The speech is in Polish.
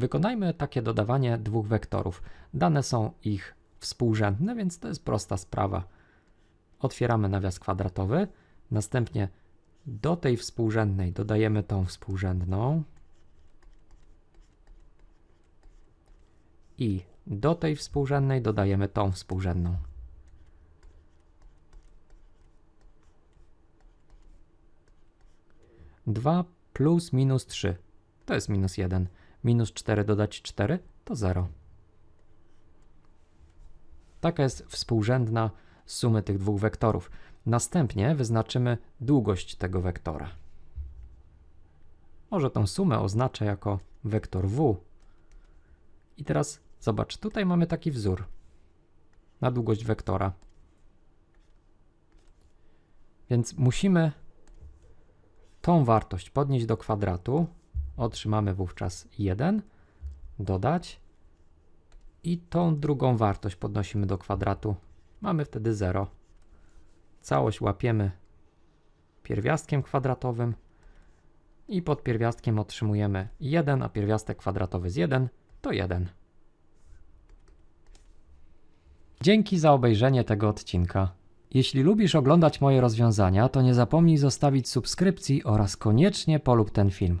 Wykonajmy takie dodawanie dwóch wektorów. Dane są ich współrzędne, więc to jest prosta sprawa. Otwieramy nawias kwadratowy, następnie do tej współrzędnej dodajemy tą współrzędną i do tej współrzędnej dodajemy tą współrzędną. Dwa plus minus trzy to jest minus jeden. Minus cztery dodać cztery to zero. Taka jest współrzędna sumy tych dwóch wektorów. Następnie wyznaczymy długość tego wektora. Może tą sumę oznaczę jako wektor w. I teraz zobacz, tutaj mamy taki wzór na długość wektora. Więc musimy tą wartość podnieść do kwadratu. Otrzymamy wówczas 1, dodać i tą drugą wartość podnosimy do kwadratu. Mamy wtedy 0. Całość łapiemy pierwiastkiem kwadratowym i pod pierwiastkiem otrzymujemy 1, a pierwiastek kwadratowy z 1 to 1. Dzięki za obejrzenie tego odcinka. Jeśli lubisz oglądać moje rozwiązania, to nie zapomnij zostawić subskrypcji oraz koniecznie polub ten film.